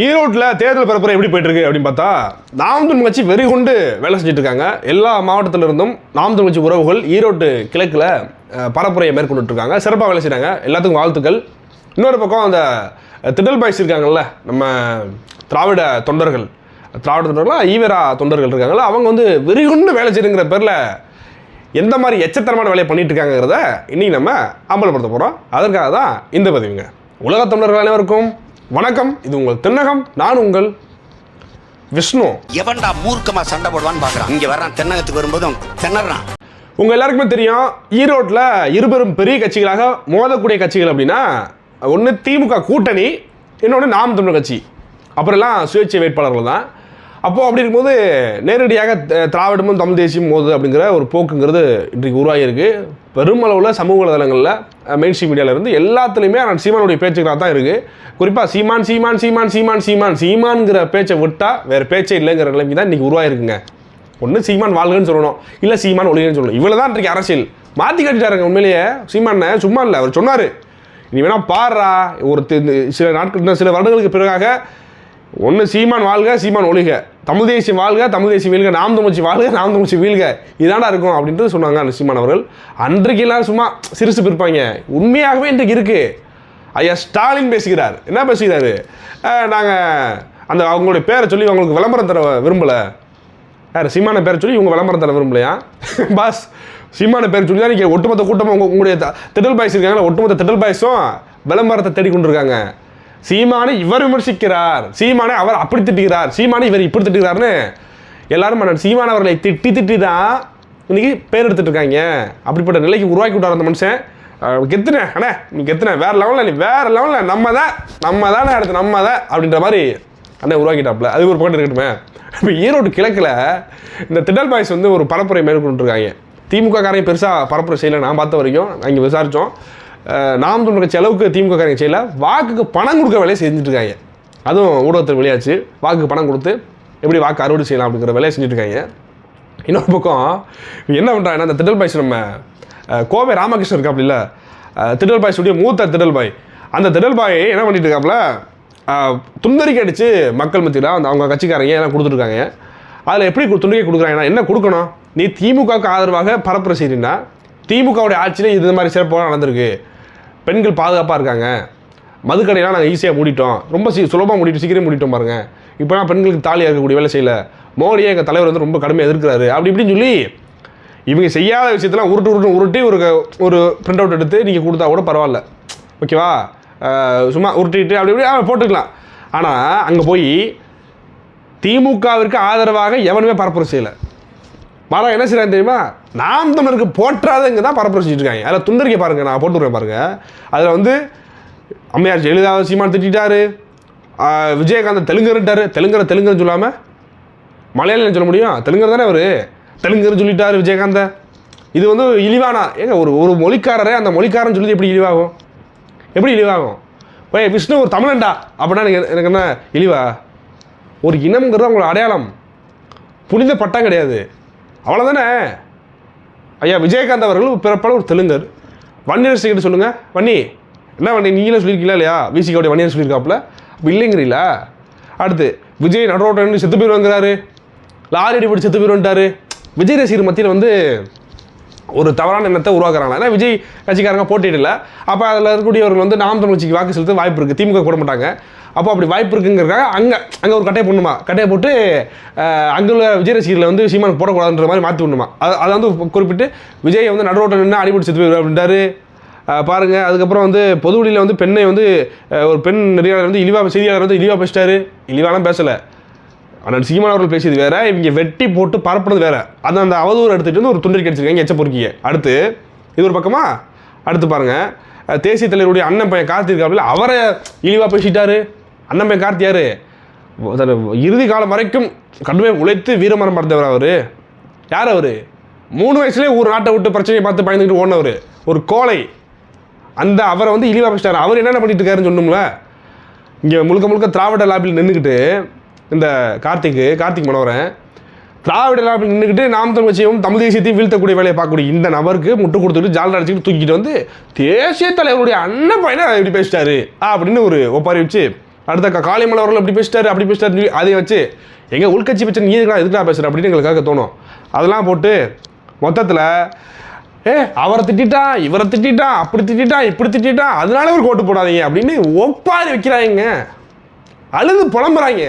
ஈரோட்டில் தேர்தல் பரப்புரை எப்படி போயிட்டு இருக்கு அப்படின்னு பார்த்தா நாம் தமிழ் கட்சி வெறி கொண்டு வேலை செஞ்சுட்டு இருக்காங்க. எல்லா மாவட்டத்துல இருந்தும் நாம் தமிழ் கட்சி உறவுகள் ஈரோட்டு கிழக்கில் பரப்புரையை மேற்கொண்டுட்டு இருக்காங்க. சிறப்பாக வேலை செய்கிறாங்க எல்லாத்துக்கும் வாழ்த்துக்கள். இன்னொரு பக்கம் அந்த திடல் பாய்ஸ் இருக்காங்கல்ல நம்ம திராவிட தொண்டர்கள். திராவிட தொண்டர்களாக ஈவரா தொண்டர்கள் இருக்காங்கல்ல அவங்க வந்து வெறி கொண்டு வேலை செய்யுங்கிற பேரில் எந்த மாதிரி எச்சத்தரமான வேலையை பண்ணிட்டு இருக்காங்கிறத இன்னைக்கு நம்ம அமல்படுத்த போகிறோம் அதற்காக தான் இந்த பதிவுங்க. உலக தமிழர்கள் அனைவருக்கும் வணக்கம். இது உங்கள் தென்னகம் நான் உங்கள் விஷ்ணு. எவன்டா மூர்க்கமா சண்டை போடுவான்னு பாக்குறான். இங்க வர்றான் தென்னகத்துக்கு வரும்போதும் திணறான் உங்கள் எல்லாருக்குமே தெரியும் ஈரோட்டில் இருபெரும் பெரிய கட்சிகளாக மோதக்கூடிய கட்சிகள் அப்படின்னா ஒன்று திமுக கூட்டணி இன்னொன்று நாம் தமிழர் கட்சி. அப்புறம் எல்லாம் சுயேட்சை வேட்பாளர்கள் தான். அப்போது அப்படி இருக்கும்போது நேரடியாக த- திராவிடமும் தமிழ் தேசியம் மோது அப்படிங்கிற ஒரு போக்குங்கிறது இன்றைக்கு உருவாகியிருக்கு. பெருமளவில் சமூக வலைதளங்களில் மெயின் ஸ்ட்ரீம் இருந்து எல்லாத்துலேயுமே ஆனால் சீமானுடைய பேச்சுக்களாக தான் இருக்குது குறிப்பாக சீமான் சீமான் சீமான் சீமான் சீமான் சீமான்ங்கிற பேச்சை விட்டால் வேறு பேச்சே இல்லைங்கிற நிலைமைக்கு தான் இன்றைக்கி உருவாயிருக்குங்க ஒன்று சீமான் வாழ்கன்னு சொல்லணும் இல்லை சீமான் ஒளிகன்னு சொல்லணும். இவ்வளோ தான் இன்றைக்கு அரசியல். மாற்றி கட்டிட்டாருங்க உண்மையிலேயே சீமானை சும்மா இல்லை அவர் சொன்னார். நீ வேணால் பாடுறா ஒரு சில நாட்கள் சில வருடங்களுக்கு பிறகாக ஒன்று சீமான் வாழ்க சீமான் ஒழிக. தமிழ் தேசியம் வாழ்க தமிழ் தேசியம் வீழ்க நாம் தமிழ்ச்சி வாழ்க நாம் தமிழ்ச்சி வீழ்க. இதாண்டா இருக்கும் அப்படின்ட்டு சொன்னாங்க அந்த சீமான் அவர்கள். அன்றைக்கு எல்லாரும் சும்மா சிரிச்சு பிற்பாங்க உண்மையாகவே இன்றைக்கு இருக்குது ஐயா ஸ்டாலின் பேசுகிறார். என்ன பேசுகிறாரு? நாங்கள் அந்த அவங்களுடைய பேரை சொல்லி அவங்களுக்கு விளம்பரம் தர விரும்பலை. யார் சீமான பேரை சொல்லி இவங்க விளம்பரம் தர விரும்பலையா? பாஸ் சீமான பேர் சொல்லி தான் நீங்கள் ஒட்டுமொத்த கூட்டமாக உங்க உங்களுடைய த- திடல் பாய்ஸ் இருக்காங்களா ஒட்டுமொத்த திடல் பாய்ஸும் விளம்பரத்தை தேடி கொண்டிருக்காங்க சீமானை இவர் விமர்சிக்கிறார். சீமானை அவர் அப்படி திட்டுகிறார். சீமானை இவர் இப்படி திட்டுகிறார்னு எல்லாரும் மன்னர் சீமான் அவர்களை திட்டி திட்டி தான் இன்னைக்கு பேர் எடுத்துகிட்டு இருக்காங்க. அப்படிப்பட்ட நிலைக்கு உருவாக்கி விட்டார் அந்த மனுஷன். அஹ் அண்ணே நீ கெத்துனே. வேற லெவலில் நீ வேற லெவலில் நம்ம தான் நம்ம தானே அடுத்து நம்ம தான் அப்படின்ற மாதிரி அண்ணன் உருவாக்கிட்டாப்ல அது ஒரு பக்கம் இருக்கட்டுமே. இப்போ ஈரோடு கிழக்கில் இந்த திடல் பாய்ஸ் வந்து ஒரு பரப்புரை மேற்கொண்டுருக்காங்க திமுக காரையும் பெருசாக பரப்புரை செய்யலை நான் பார்த்த வரைக்கும். அங்கே விசாரித்தோம் நாம் தமிழ் செலவுக்கு அளவுக்கு திமுக செய்யல. வாக்குக்கு பணம் கொடுக்க வேலையை செஞ்சுட்டு இருக்காங்க. அதுவும் ஊடகத்தில் வெளியாச்சு. வாக்குக்கு பணம் கொடுத்து எப்படி வாக்கு அறுவடை செய்யலாம் அப்படிங்கிற வேலையை செஞ்சுட்டு இருக்காங்க. இன்னொரு பக்கம் என்ன பண்ணுறாங்கன்னா அந்த திடல் பாய்ஸ் நம்ம கோவை ராமகிருஷ்ணன் இருக்காப்புல இல்ல அஹ், திடல் பாய் உடைய மூத்த திடல் பாய். அந்த திடல் பாய் என்ன பண்ணிட்டு இருக்காப்புல துந்தரிக்கை அடித்து மக்கள் மத்தியில் அந்த அவங்க கட்சிக்காரங்க எல்லாம் கொடுத்துருக்காங்க அதில் எப்படி கு- கொடுக்குறாங்கன்னா என்ன கொடுக்கணும்? நீ திமுகவுக்கு ஆதரவாக பரப்புரை செய்றீங்கன்னா திமுகவுடைய ஆட்சியில் இது மாதிரி சிறப்பாக நடந்திருக்கு. பெண்கள் பாதுகாப்பாக இருக்காங்க. மதுக்கடையெல்லாம் நாங்கள் ஈஸியாக மூடிட்டோம். ரொம்ப சீ சுலபமாக மூடிட்டு சீக்கிரம் மூடிட்டோம் பாருங்கள் இப்போலாம் பெண்களுக்கு தாலி இருக்கக்கூடிய வேலை செய்யலை. மோடியே எங்கள் தலைவர் வந்து ரொம்ப கடுமையாக எதிர்க்கிறாரு. அப்படி இப்படின்னு சொல்லி இவங்க செய்யாத விஷயத்தெல்லாம் உருட்டு உருட்டு உருட்டி ஒரு ஒரு பிரிண்ட் அவுட் எடுத்து நீங்கள் கொடுத்தா கூட பரவாயில்ல. ஓகேவா? சும்மா உருட்டிட்டு அப்படி இப்படி போட்டுக்கலாம். ஆனால் அங்கே போய் திமுகவிற்கு ஆதரவாக எவனுமே பரப்புரை செய்யலை. மாறா என்ன செய்யறாங்க தெரியுமா? நாம் தமிழருக்கு போற்றாதவங்க தான் பரப்புரை செஞ்சுட்டு இருக்காங்க. அதில் துண்டறிக்கை பாருங்க நான் போட்டுருவேன் பாருங்கள் பாருங்க. அதில் வந்து அம்மையார் ஜெயலலிதா சீமான் திட்டாரு விஜயகாந்த் தெலுங்கர்ட்டாரு தெலுங்கரை தெலுங்குன்னு சொல்லாமல் மலையாளம் சொல்ல முடியும்? தெலுங்கர் தானே அவர்? தெலுங்கர் சொல்லிட்டாரு விஜயகாந்த. இது வந்து இழிவானா? ஏங்க ஒரு ஒரு மொழிக்காரரே அந்த மொழிக்காரன் சொல்லி எப்படி இழிவாகும்? எப்படி இழிவாகும்? ஓய் விஷ்ணு ஒரு தமிழன்டா. அப்படின்னா எனக்கு எனக்கு என்ன இழிவா? ஒரு இனம்ங்கிறது அவங்களோட அடையாளம். புனித பட்டம் கிடையாது. அவ்வளோதானே ஐயா விஜயகாந்த் அவர்கள் பிறப்பால் ஒரு தெலுங்கர். வன்னியர் கிட்ட சொல்லுங்கள் வன்னி என்ன வண்ணி நீங்களே சொல்லியிருக்கீங்களா இல்லையா? விசிகாவுடைய வன்னியர் சொல்லியிருக்காப்புல அப்போ இல்லைங்கிறீங்களா? அடுத்து விஜய் நடரோட்டன் செத்து போயிடுவாங்கிறாரு லாரி அடிப்படி செத்து போயிடுவான்ட்டாரு விஜய் ரசிகர் மத்தியில் வந்து ஒரு தவறான எண்ணத்தை உருவாக்குறாங்க ஏன்னா விஜய் கட்சிக்காரங்க போட்டியிடல. அப்போ அதில் இருக்கக்கூடியவர்கள் வந்து நாம் தமிழ்ச்சிக்கு வாக்கு செலுத்த வாய்ப்பு இருக்குது திமுக கூட மாட்டாங்க. அப்போ அப்படி வாய்ப்பு இருக்குங்கிறக்காக அங்கே அங்கே ஒரு கட்டையை போடணுமா? கட்டையை போட்டு அங்கே உள்ள விஜய் ரசிகர்களை வந்து சீமான் போடக்கூடாதுன்ற மாதிரி மாற்றி விடணுமா? அது அதை வந்து குறிப்பிட்டு விஜய் வந்து நடுரோட்டம் நின்று அடிபட்டு செத்து போயிடுவார் அப்படின்ட்டாரு பாருங்கள் அதுக்கப்புறம் வந்து பொது வழியில் வந்து பெண்ணை வந்து ஒரு பெண் நெறியாளர் வந்து இழிவாக செய்தியாளர் வந்து இழிவாக பேசிட்டாரு. இழிவாலாம் பேசலை. ஆனால் சீமான் அவர்கள் பேசியது வேற இவங்க வெட்டி போட்டு பரப்புனது வேற. அது அந்த அவதூறு எடுத்துகிட்டு வந்து ஒரு துண்டறிக்கை அடிச்சிருக்காங்க எச்ச பொறுக்கிய. அடுத்து இது ஒரு பக்கமா? அடுத்து பாருங்கள் தேசிய தலைவருடைய அண்ணன் பையன் கார்த்திக் அவரை இழிவாக பேசிட்டாரு. அண்ணன் பையன் கார்த்தி இறுதி காலம் வரைக்கும் கடுமையாக உழைத்து வீரமரம் பறந்தவர் அவர். யார் அவர்? மூணு வயசுலேயே ஒரு நாட்டை விட்டு பிரச்சனையை பார்த்து பயந்துக்கிட்டு ஓடினவர். ஒரு கோலை அந்த அவரை வந்து இழிவாக பேசிட்டார். அவர் என்னென்ன பண்ணிட்டு இருக்காருன்னு சொன்னோம்ல இங்கே முழுக்க முழுக்க திராவிட லாபியில் நின்றுக்கிட்டு இந்த கார்த்திக்கு கார்த்திக் மனோகரன் திராவிட லாபில் நின்றுக்கிட்டு நாம் தமிழ் கட்சியும் தமிழ் தேசியத்தையும் வீழ்த்தக்கூடிய வேலையை பார்க்கக்கூடிய இந்த நபருக்கு முட்டு கொடுத்துட்டு ஜால் அடிச்சுட்டு தூக்கிட்டு வந்து தேசிய தலைவருடைய அண்ணன் பையனை இப்படி பேசிட்டாரு அப்படின்னு ஒரு ஒப்பாரி வச்சு அடுத்த காளிமலை அவர்கள் அப்படி பேசிட்டாரு அப்படி பேசிட்டாரு சொல்லி அதை வச்சு எங்கள் உள்கட்சி பிரச்சனை நீ எதுக்குடா எதுக்குடா பேசுகிற அப்படின்னு எங்களுக்காக தோணும். அதெல்லாம் போட்டு மொத்தத்தில் ஏ அவரை திட்டிட்டான் இவரை திட்டிட்டான் அப்படி திட்டிட்டான் இப்படி திட்டிட்டான் அதனால ஒரு கோட்டு போடாதீங்க அப்படின்னு ஒப்பாரி வைக்கிறாங்க அழுது புலம்புறாங்க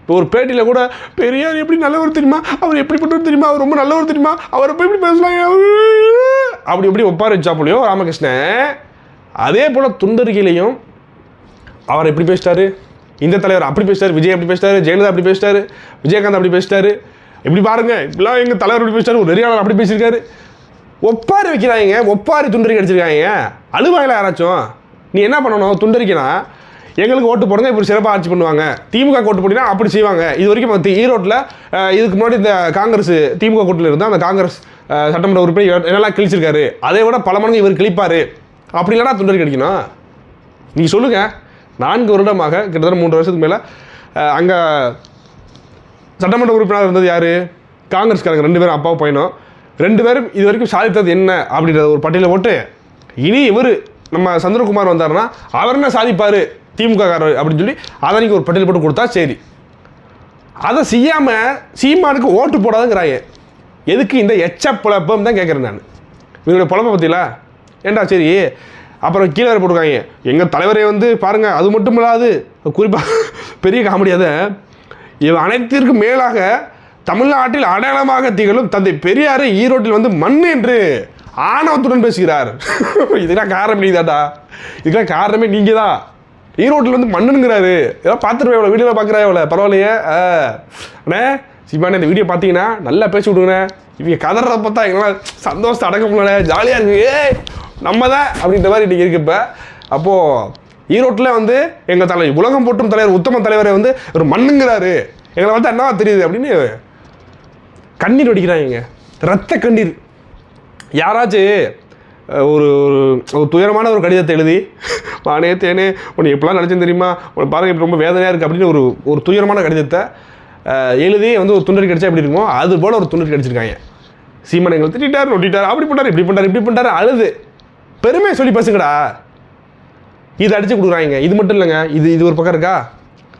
இப்போ ஒரு பேட்டியில் கூட பெரியார் எப்படி நல்லவர் தெரியுமா? அவர் எப்படிப்பட்டவர் தெரியுமா? அவர் ரொம்ப நல்லவர் தெரியுமா? அவரை போய் இப்படி பேசலாம் அப்படி இப்படி ஒப்பாரி போலியோ ராமகிருஷ்ணன் அதே போல் துண்டறிக்கையிலையும் அவர் எப்படி பேசிட்டாரு? இந்த தலைவர் அப்படி பேசிட்டாரு விஜய் அப்படி பேசிட்டாரு ஜெயலலிதா அப்படி பேசிட்டாரு விஜயகாந்த் அப்படி பேசிட்டாரு. இப்படி பாருங்க இப்படிலாம் எங்கள் தலைவர் அப்படி பேசிட்டாரு ஒரு நெறியாளர் அப்படி பேசியிருக்காரு. ஒப்பாரி வைக்கிறாங்க ஒப்பாரி துண்டறி அடிச்சிருக்காங்க. அழுவாங்களா யாராச்சும் நீ என்ன பண்ணணும் துண்டறிக்கைனா எங்களுக்கு ஓட்டு போடுங்க இப்படி சிறப்பாக ஆட்சி பண்ணுவாங்க. திமுக ஓட்டு போட்டினா அப்படி செய்வாங்க. இது வரைக்கும் ஈரோட்டில் இதுக்கு முன்னாடி இந்த காங்கிரஸ் திமுக கூட்டில் இருந்தால் அந்த காங்கிரஸ் சட்டமன்ற உறுப்பினர் என்னெல்லாம் கிழிச்சிருக்காரு அதை விட பல மடங்கு இவர் கிழிப்பார். அப்படி இல்லைனா துண்டறி கிடைக்கணும் நீங்கள் சொல்லுங்கள் நான்கு வருடமாக கிட்டத்தட்ட மூன்று வருஷத்துக்கு மேலே அங்கே சட்டமன்ற உறுப்பினர் இருந்தது யார்? காங்கிரஸ்காரங்க ரெண்டு பேரும் அப்பாவும் பையனும். ரெண்டு பேரும் இது வரைக்கும் சாதித்தது என்ன அப்படின்றத ஒரு பட்டியலை போட்டு இனி இவர் நம்ம சந்திரகுமார் வந்தாருன்னா அவர் என்ன சாதிப்பார்? திமுக காரர் அப்படின்னு சொல்லி அதை நீங்கள் ஒரு பட்டியல் போட்டு கொடுத்தா சரி. அதை செய்யாமல் சீமானுக்கு ஓட்டு போடாதுங்கிறாங்க எதுக்கு இந்த எச்ச புழப்பம் தான் கேட்குறேன் நான். இவங்களுடைய புழப்ப பற்றிலா ஏண்டா சரி? அப்புறம் கீழே வேற போட்டிருக்காங்க. எங்கள் தலைவரை வந்து பாருங்கள் அது மட்டும் இல்லாது குறிப்பாக பெரிய காமெடியாத இவ அனைத்திற்கும் மேலாக தமிழ்நாட்டில் அடையாளமாக திகழும் தந்தை பெரியாரை ஈரோட்டில் வந்து மண் என்று ஆணவத்துடன் பேசுகிறார். இதுக்கெல்லாம் காரணம் நீதாடா இதுக்கெல்லாம் காரணமே நீங்கள் தான் ஈரோட்டில் வந்து மண்ணுங்கிறாரு. ஏதோ பார்த்துருவேன் இவ்வளோ வீடியோவில் பார்க்குறா இவ்வளோ பரவாயில்லையே. ஆ. அண்ணே சிவானே இந்த வீடியோ பார்த்தீங்கன்னா நல்லா பேசி விடுங்கண்ணே இவங்க கதறத பார்த்தா எங்களால் சந்தோஷத்தை அடக்க முடியல ஜாலியாக இருக்குது நம்ம தான் அப்படின்ற மாதிரி இன்றைக்கி இருக்கு இப்போ. அப்போது ஈரோட்டில் வந்து எங்கள் தலைவர் உலகம் போற்றும் தலைவர் உத்தம தலைவரை வந்து ஒரு மண்ணுங்கிறாரு. எங்களை வந்து என்னவா தெரியுது அப்படின்னு கண்ணீர் வடிக்கிறாங்க. ரத்த கண்ணீர். யாராச்சும் ஒரு ஒரு ஒரு துயரமான ஒரு கடிதத்தை எழுதி வானே தேனே உன்னை எப்படிலாம் நினச்சேன் தெரியுமா? உன்னை பாருங்க இப்படி ரொம்ப வேதனையாக இருக்குது அப்படின்னு ஒரு ஒரு துயரமான கடிதத்தை எழுதி வந்து ஒரு துண்டறி கடிச்சா எப்படி இருக்குமோ அது போல் ஒரு துண்டறி கடிச்சிருக்காங்க. சீமன் எங்களை திட்டார் நொட்டிட்டார் அப்படி பண்ணார் இப்படி பண்ணார் இப்படி பண்ணார் அழுது. பெருமையை சொல்லி பேசுங்கடா. இது அடித்து கொடுக்குறாங்க. இது மட்டும் இல்லைங்க. இது இது ஒரு பக்கம் இருக்கா?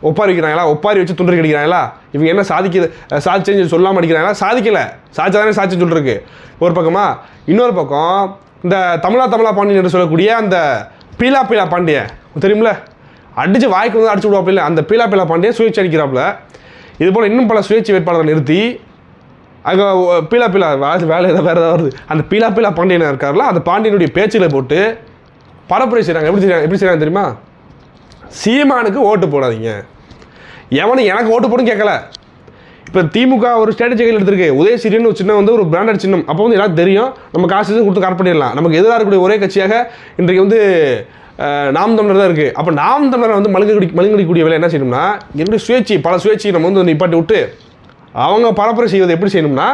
ஒப்பாரி வைக்கிறாங்களா? ஒப்பாரி வச்சு துண்டு அடிக்கிறாங்களா இவங்க என்ன சாதிக்க சாதிச்சேன்னு சொல்லாமல் அடிக்கிறாங்களா? சாதிக்கலை. சாதிச்சாதானே சாட்சி சொல்லிருக்கு ஒரு பக்கமா. இன்னொரு பக்கம் இந்த தமிழா தமிழா பாண்டியன் என்று சொல்லக்கூடிய அந்த பீலா பீலா பாண்டியன். தெரியுமில அடிச்சு வாய்க்கு வந்து அடிச்சு விடுவாப்பில்ல அந்த பீலா பீலா பாண்டியன் சுயேட்சை அடிக்கிறாப்புல இது போல் இன்னும் பல சுயேட்சை வேட்பாளர்களை நிறுத்தி அங்கே பீலா பீலா வேலை வேலை ஏதாவது வேறு ஏதாவது வருது. அந்த பீலா பீலா பாண்டியன் இருக்கார்ல அந்த பாண்டியனுடைய பேச்சில் போட்டு பரப்புரை செய்கிறாங்க எப்படி செய்கிறாங்க எப்படி செய்கிறாங்க தெரியுமா? சீமானுக்கு ஓட்டு போடாதீங்க. எவனும் எனக்கு ஓட்டு போடும் கேட்கல. இப்போ திமுக ஒரு ஸ்ட்ராட்டஜி கையில் எடுத்திருக்கு. உதயசூரியன் ஒரு சின்ன வந்து ஒரு பிராண்டட் சின்னம். அப்போ வந்து எல்லாரும் தெரியும். நம்ம காசு எதுவும் கொடுத்து கரெக்ட் பண்ணிடலாம். நமக்கு எதிராக இருக்கக்கூடிய ஒரே கட்சியாக இன்றைக்கு வந்து நாம் தமிழர் தான் இருக்குது அப்போ நாம் தமிழரை வந்து மழுங்கடி மலுங்கடிக்கூடிய வேலை என்ன செய்யணும்னா என்னுடைய சுயேட்சி பல சுயேட்சியை நம்ம வந்து நிப்பாட்டி விட்டு அவங்க பரப்புரை செய்வதை எப்படி செய்யணும்னா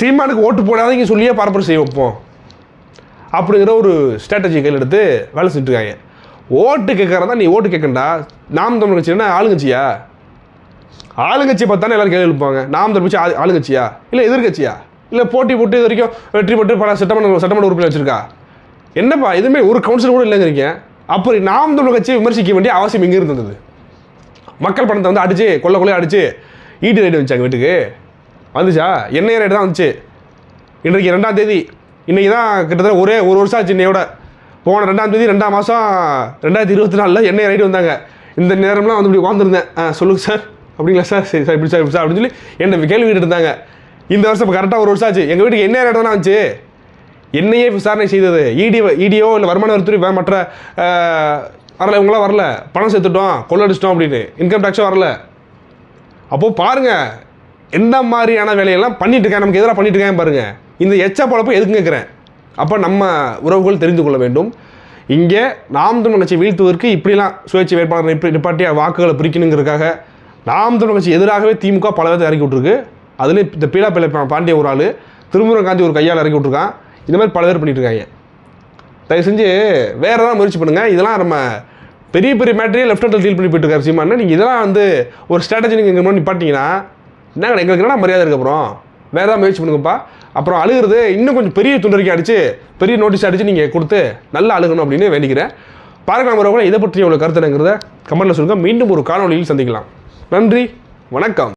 சீமானுக்கு ஓட்டு போடாதீங்க சொல்லியே பரப்புரை செய்ய வைப்போம். அப்படிங்கிற ஒரு ஸ்ட்ராட்டஜி கையில் எடுத்து வேலை செஞ்சுருக்காங்க. இருக்காங்க ஓட்டு கேட்குறதா நீ ஓட்டு கேட்கண்டா? நாம் தமிழ் கட்சினா ஆளுங்கட்சியா? ஆளுங்கட்சி பார்த்தானே எல்லாரும் கேள்வி எழுப்பாங்க நாம் தமிழ் கட்சி ஆளு- ஆளுங்கட்சியா? இல்லை எதிர்கட்சியா? இல்லை போட்டி போட்டு இது வரைக்கும் வெற்றி பெற்று பல சட்டமன்ற சட்டமன்ற உறுப்பினர் வச்சிருக்கா? என்னப்பா எதுவுமே ஒரு கவுன்சிலர் கூட இல்லைங்கிறீங்க அப்படி நாம் தமிழ் கட்சியை விமர்சிக்க வேண்டிய அவசியம் இங்கே இருந்தது மக்கள் பணத்தை வந்து அடிச்சு கொள்ள கொள்ளைய அடிச்சு ஈட்டு ரைடு வந்துச்சாங்க வீட்டுக்கு? வந்துச்சா? எண்ணெய் ரைடு தான் வந்துச்சு. இன்றைக்கு ரெண்டாம் தேதி. இன்றைக்கி தான் கிட்டத்தட்ட ஒரே ஒரு வருஷம் ஆச்சு இன்னையோட. போன ரெண்டாம் தேதி ரெண்டாம் மாதம் ரெண்டாயிரத்தி இருபத்தி நாலில் எண்ணெய் ரைடு வந்தாங்க. இந்த நேரம்லாம் வந்து இப்படி உட்காந்துருந்தேன் சொல்லுங்கள் சார் அப்படிங்களா சார் சரி சார் இப்படி சார் இப்படி சார் அப்படின்னு சொல்லி என்ன கேள்வி இருந்தாங்க. இந்த வருஷம் இப்போ கரெக்டாக ஒரு வருஷம் ஆச்சு. எங்கள் வீட்டுக்கு எண்ணெய் ரேட்டு தானே வந்துச்சு? என்னையே விசாரணை செய்தது. இடி இடியோ இல்லை வருமான வரித்துறை வே- மற்ற வரல இவங்களாம் வரல. பணம் சேர்த்துட்டோம் கொள்ளடிச்சிட்டோம் அப்படின்னு. இன்கம் டேக்ஸும் வரல. அப்போது பாருங்க எந்த மாதிரியான வேலையெல்லாம் பண்ணிட்டு இருக்கேன் நமக்கு எதிராக பண்ணிட்டு இருக்கேன் இந்த எச்ச பொழப்பு எதுக்கு கேட்குறேன்? அப்போ நம்ம உறவுகள் தெரிந்து கொள்ள வேண்டும். இங்கே நாம் தமிழ் கட்சி வீழ்த்துவதற்கு இப்படிலாம் சுயேட்சை வேட்பாளர் நிப்ப நிப்பாட்டி வாக்குகளை பிரிக்கணுங்கிறதுக்காக நாம் தமிழ் கட்சி எதிராகவே திமுக பல பேர்த்தை இறக்கி விட்ருக்கு அதுலேயும் இந்த பீலா பிள்ளை பாண்டிய ஒரு ஆள் திருமுருகன் காந்தி ஒரு கையால் இறக்கி விட்ருக்கான் இந்த மாதிரி பல பேர் பண்ணிட்டுருக்காங்க. தயவு செஞ்சு வேறு ஏதாவது முயற்சி பண்ணுங்கள் இதெல்லாம் நம்ம பெரிய பெரிய மேட்டரியே லெஃப்ட் ஹேண்டில் டீல் பண்ணி போயிட்டு இருக்காரு சீமான் நீங்கள் இதெல்லாம் வந்து ஒரு ஸ்ட்ராட்டஜி நீங்கள் இங்கே நிப்பாட்டிங்கன்னா என்ன எங்களுக்கு என்ன மரியாதை இருக்கு அப்புறம் வேறு ஏதாவது முயற்சி பண்ணுங்கப்பா. அப்புறம் அழுகிறது இன்னும் கொஞ்சம் பெரிய துண்டறிக்கை அடித்து பெரிய நோட்டீஸ் அடித்து நீங்கள் கொடுத்து நல்லா அழுகணும் அப்படின்னு வேண்டிக்கிறேன். பார்க்கலாம் வரவங்களை இதை பற்றி உங்களுக்கு கருத்துங்கிறத கமெண்ட்டில் சொல்லுங்கள் மீண்டும் ஒரு காணொளியில் சந்திக்கலாம். நன்றி வணக்கம்.